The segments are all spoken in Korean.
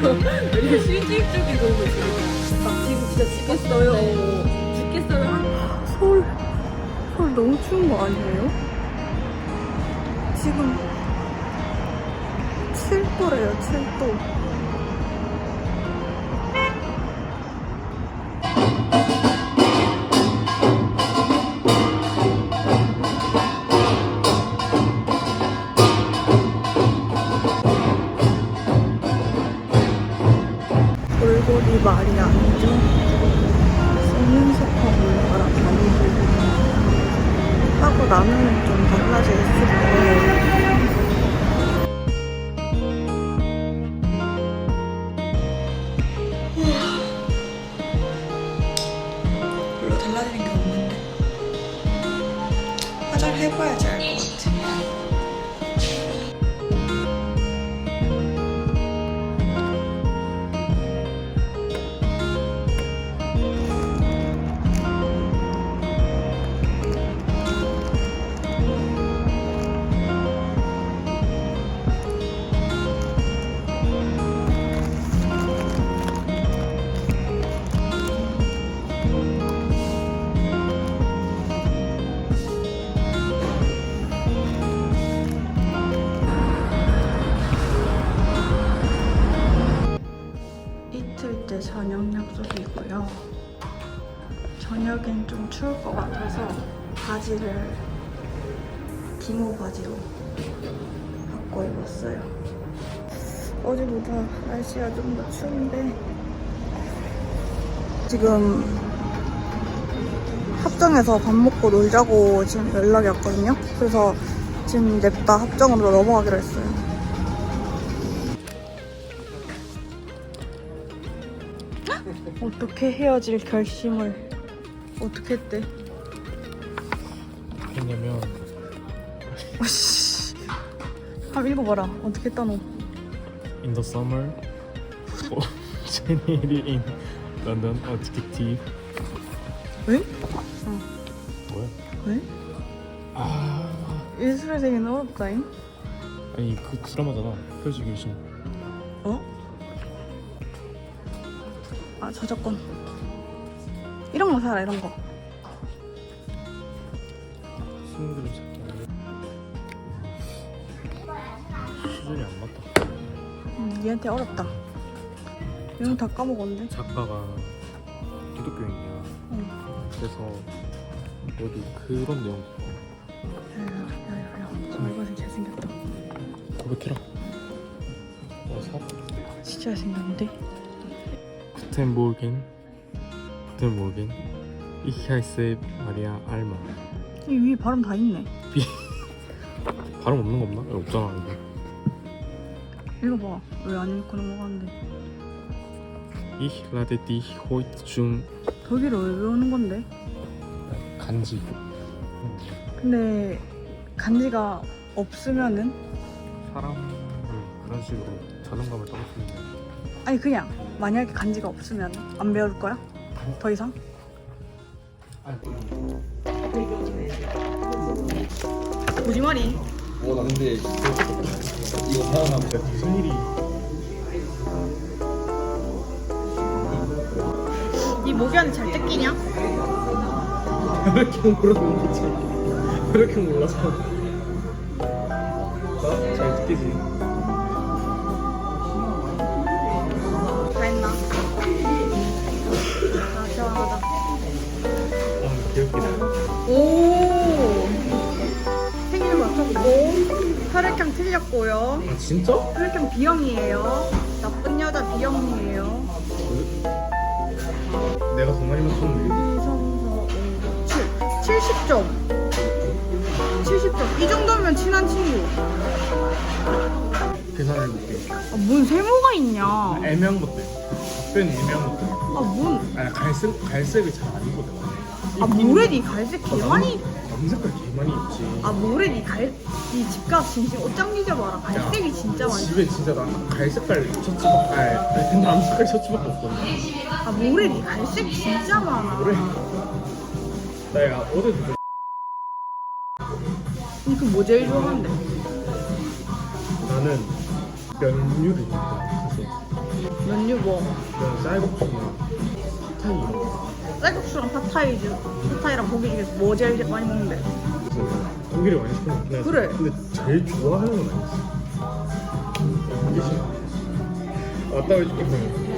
되게 실질적이고 막 지금 진짜 죽겠어요. 죽겠어요. 서울, 서울 너무 추운 거 아니에요? 지금 7도래요, 7도. 나면 좀 달라지겠을 거예요. 저녁엔 좀 추울 것 같아서 바지를 기모 바지로 바꿔 입었어요. 어제보다 날씨가 좀 더 추운데 지금 합정에서 밥 먹고 놀자고 지금 연락이 왔거든요. 그래서 지금 냅다 합정으로 넘어가기로 했어요. 어떻게 헤어질 결심을 어떻게 했대? 했냐면 어씨. 한번 읽어봐라. 어떻게 했다노? in the summer for January in London executive 왜? 뭐야? 왜? 아 세계는 어렵다잉. 아니 그 드라마잖아 표지 결심 어? 아 저작권. 이런 거 사라 이런 거. 수준이 안 맞다 음, 얘한테 어렵다. 거다 까먹었는데. 작가가 기독교인이야 응. 그래서 어디 그런 내용 야야야야. 저 이거 잘생겼다. 고백해라 어 사? 진짜 잘생겼는데? Guten Morgen Ich heiße Maria Alma 이 위에 발음 다 있네. 발음 없는 거 없나? 여기 없잖아 이거 읽어봐. 왜 안 읽고 넘어가는데? Heute zum 독일어 왜 외우는 건데? 간지 근데 간지가 없으면은 사람을 그런 식으로 자존감을 떨어뜨리는 아니 그냥 만약에 간지가 없으면 안 배울 거야? 더 이상? 거짓말이 어, 나 근데 이거 하나 무슨 일이 이 목연이 잘 뜯기냐? 왜 이렇게 모르는 거지? 왜 이렇게 몰라서 잘 듣기지 있습니다. 오 생일 맞췄고 혈액형 틀렸고요. 아 진짜? 혈액형 B형이에요. 나쁜 여자 B형이에요. 그? 내가 정말 맞췄는데. 2, 3, 4, 5, 7 70점 70점 이 정도면 친한 친구 계산해볼게. 아, 뭔 세모가 있냐 아 애매한 것들. 답변이 애매한 것들. 아, 뭔 아니, 갈색, 갈색을 잘 안 입거든. 아, 모래 니 갈색 개 많이. 남색깔 개 많이 입지 아, 모래 니 갈. 니 집값 진심 옷장 뒤져봐라. 갈색이 진짜 많이. 집에 진짜 나 갈색깔 셔츠밖에 아니 남색깔 셔츠밖에 없거든 아, 모래 니 갈색 진짜 많아. 그래 나 야, 어제 그 이거 뭐 제일 좋아한대? 나는 면류를 입다 그래서 면류 뭐? 면 쌀국수나 파타이 이런 거 쌀국수랑 팟타이즈. 팟타이랑 고기 중에서 뭐 제일 많이 먹는데? 그래서 고기를 많이 시켜 먹긴 하지 그래. 근데 제일 좋아하는 건 아니었어 이게 싫어 왔다 해줄게 그러면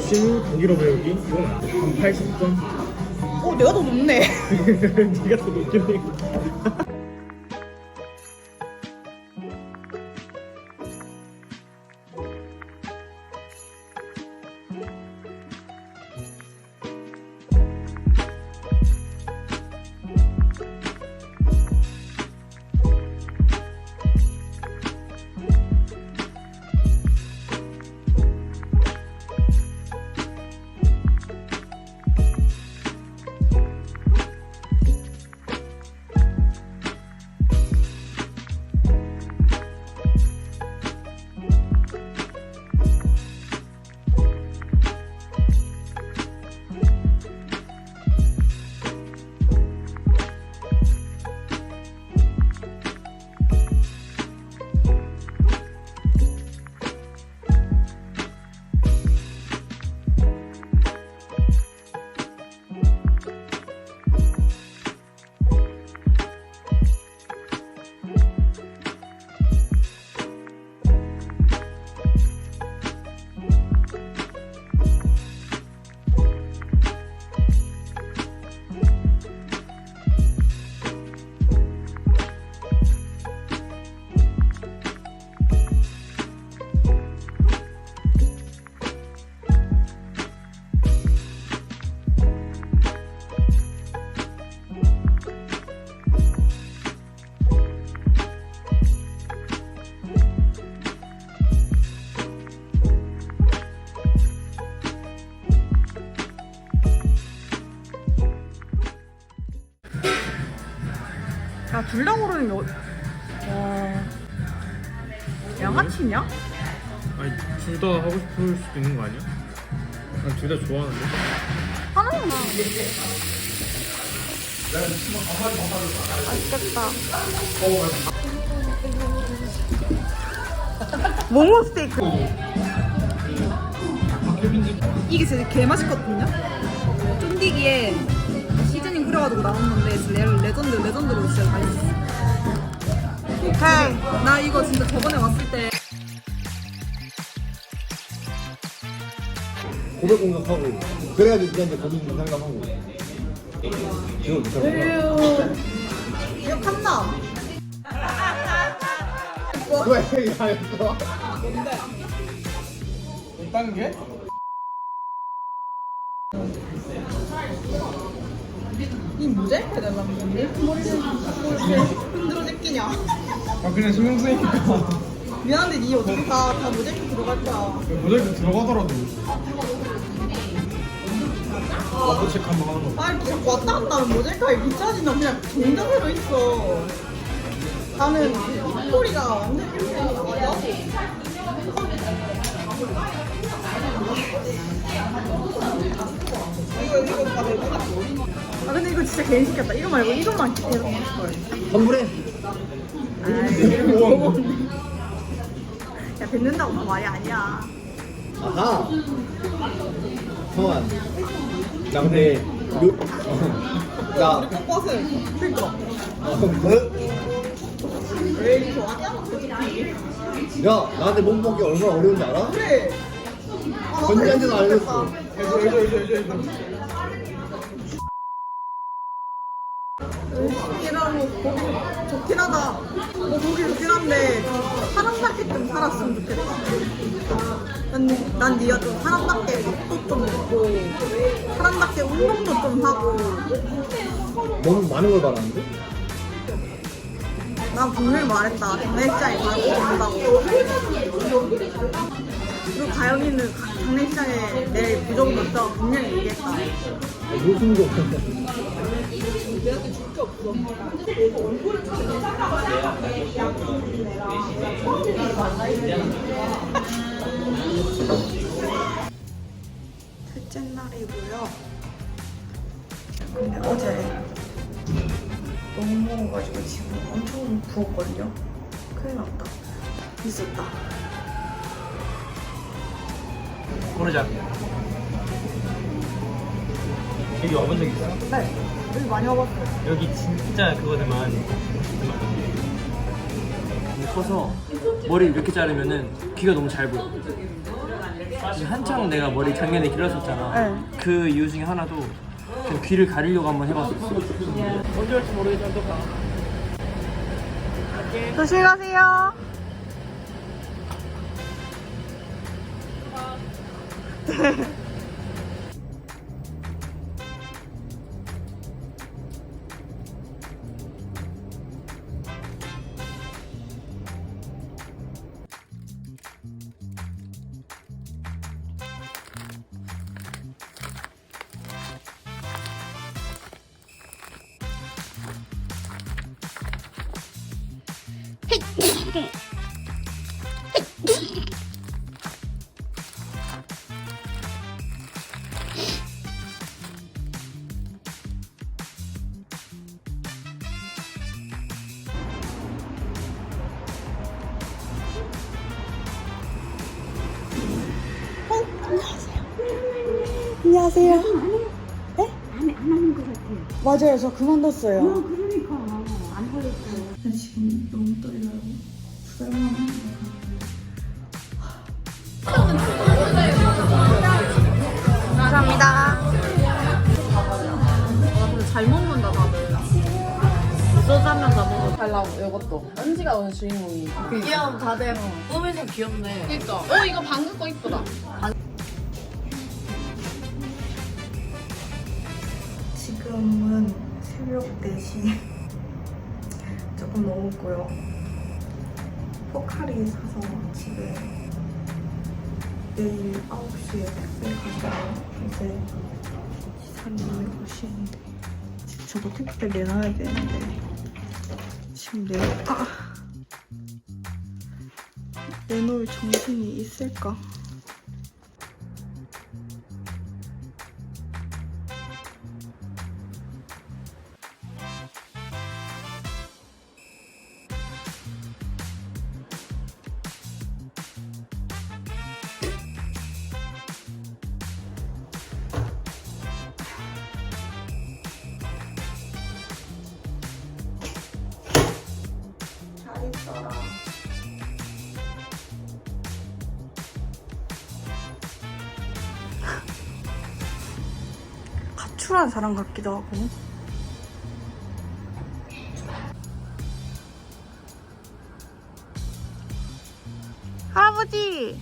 신 독일어 배우기 이건 안 돼 한 80점 어, 내가 더 높네. 네가 더 높겠네 게, 어... 와... 양아치냐? 아니 둘 다 하고 싶을 수도 있는 거 아니야? 난 둘 다 좋아하는데 하나만. 맛있겠다. 몽호 스테이크. 이게 진짜 개 맛있거든요? 쫀디기에 뿌려가지고 나온 건데 진짜 레, 레전드, 레전드로 진짜 맛있어. 오케이. 나 이거 진짜 저번에 왔을 때 고백 공격하고 그래가지고 니한테 고민 좀 상담하고 지금 못하는 기억한다. 왜 이상했어? 딴 게? 이 모자이크 해달라는 건데? 머리를 이렇게 흔들어 제끼냐? 아 그냥 신경 쓰이니까 미안한데 니 어떻게 다, 다 모자이크 들어갈 거야. 모자이크 들어가더라도 와도 체크 한번 하는 거 아, 이렇게 자꾸 왔다 갔다 하면 모자이크가 비싸지나 그냥 동자세로 있어. 나는 콧소리가 완전. 맞아? 진짜 개인 시켰다. 이거 말고 이것만 계속 먹을 걸. 선물해 야, 뱉는다고 다 말이 아니야. 아하 성환 나 근데 요... 나. 어, 그? 왜 이렇게 좋아하냐? 야 나한테 몸 먹기 얼마나 어려운지 알아? 그래. 아, 언니한테도 이거 알려줬어 좋겠다. 해줘 해줘 해줘 이런 고기 좋긴 하다. 뭐 고기 좋긴 한데 사람답게 좀 살았으면 좋겠다. 난, 난 네가 좀 사람답게 밥도 좀 먹고 사람답게 운동도 좀 하고 너무 많은 걸 바라는데? 난 분명히 말했다. 장례식장에 가고 간다고. 그리고 가영이는 장례식장에 내일 부적이 있다고 분명히 얘기했다. 무슨 거 없는데? 셋째 날이고요. 근데 어제 너무 먹어가지고 지금 엄청 부었거든요. 큰일 났다. 있었다. 고르자. 여기 와본 적 있어? 네. 여기 많이 와봤어요. 여기 진짜 그거들만 커서 머리 이렇게 자르면은 귀가 너무 잘 보여. 한창 내가 머리 작년에 길렀었잖아. 네. 그 이유 중에 하나도 그냥 귀를 가리려고 한번 해봤었어. 언제 올지 모르겠지만 또 봐. 조심히 가세요. 안녕 맞아요. 저 그만뒀어요. 어, 그러니까 안 하겠어. 지금 너무 떨려요. 두달만 감사합니다. 잘 먹는다 다들. 소주 한명 다 먹어. 잘 나오고 이것도. 은지가 오늘 주인공이. 귀여운 다들. 꿈에서 귀엽네. 그니까. 어 이거 방금 거 이쁘다. 지금은 새벽 4시 조금 넘었고요. 포카리 사서 집에 내일 9시에 택배 가서 이제 기사님이 오시는데 저도 택배 내놔야 되는데 지금 내 아! 내놓을 정신이 있을까? 가출한 사람 같기도 하고. 할아버지!